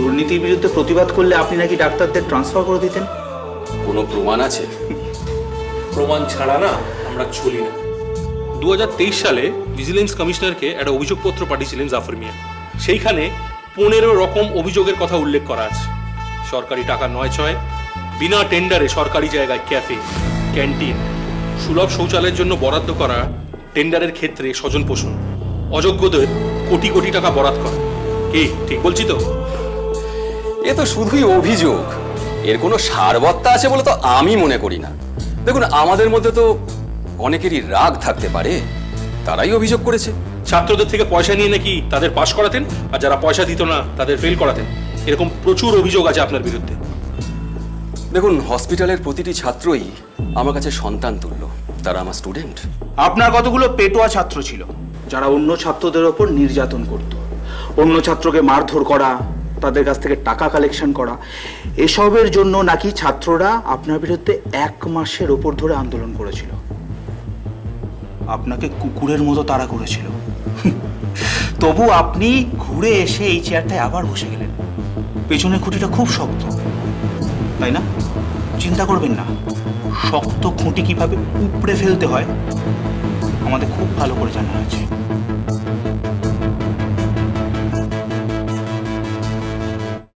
দুর্নীতির বিরুদ্ধে প্রতিবাদ করলে আপনি নাকি ডাক্তারদের ট্রান্সফার করে দিতেন? কোনো প্রমাণ আছে? প্রমাণ ছাড়া না আমরা চলি না। দু হাজার তেইশ সালে ভিজিলেন্স কমিশনারকে একটা অভিযোগপত্র পাঠিয়েছিলেন জাফর মিয়া। সেইখানে পনেরো রকম অভিযোগের কথা উল্লেখ করা আছে। সরকারি টাকা নয় ছয় বিনা টেন্ডারে সরকারি জায়গায় ক্যাফে ক্যান্টিন সুলভ শৌচালয়ের জন্য বরাদ্দ করা টেন্ডারের ক্ষেত্রে স্বজন পোষণ অযোগ্যদের কোটি কোটি টাকা বরাদ করা। কি ঠিক বলছি তো? এ তো শুধুই অভিযোগ। এর কোনো সারবত্তা আছে বলে তো আমি মনে করি না। দেখুন আমাদের মধ্যে তো অনেকেরই রাগ থাকতে পারে। তারাই অভিযোগ করেছে। ছাত্রদের থেকে পয়সা নিয়ে নাকি তাদের পাশ করাতেন? আর যারা পয়সা দিত না তাদের ফেল করাতেন? এরকম প্রচুর অভিযোগ আছে আপনার বিরুদ্ধে। দেখুন হসপিটালের প্রতিটি ছাত্রই আমার কাছে সন্তান তুল্য। তারা আমার স্টুডেন্ট আপনার কতগুলো পেটোয়া ছাত্র ছিল? যারা অন্য ছাত্রদের ওপর নির্যাতন করত। অন্য ছাত্রকে মারধর করা তাদের কাছ থেকে টাকা কালেকশন করা। এসবের জন্য নাকি ছাত্ররা আপনার বিরুদ্ধে এক মাসের ওপর ধরে আন্দোলন করেছিল। আপনাকে কুকুরের মতো তাড়া করেছিল। তবু আপনি ঘুরে এসে এই চেয়ারটায় আবার বসে গেলেন। পেছনের খুঁটিটা খুব শক্ত। তাই না? চিন্তা করবেন না। শক্ত খুঁটি কীভাবে উপড়ে ফেলতে হয়, আমাদের খুব ভালো করে জানা আছে।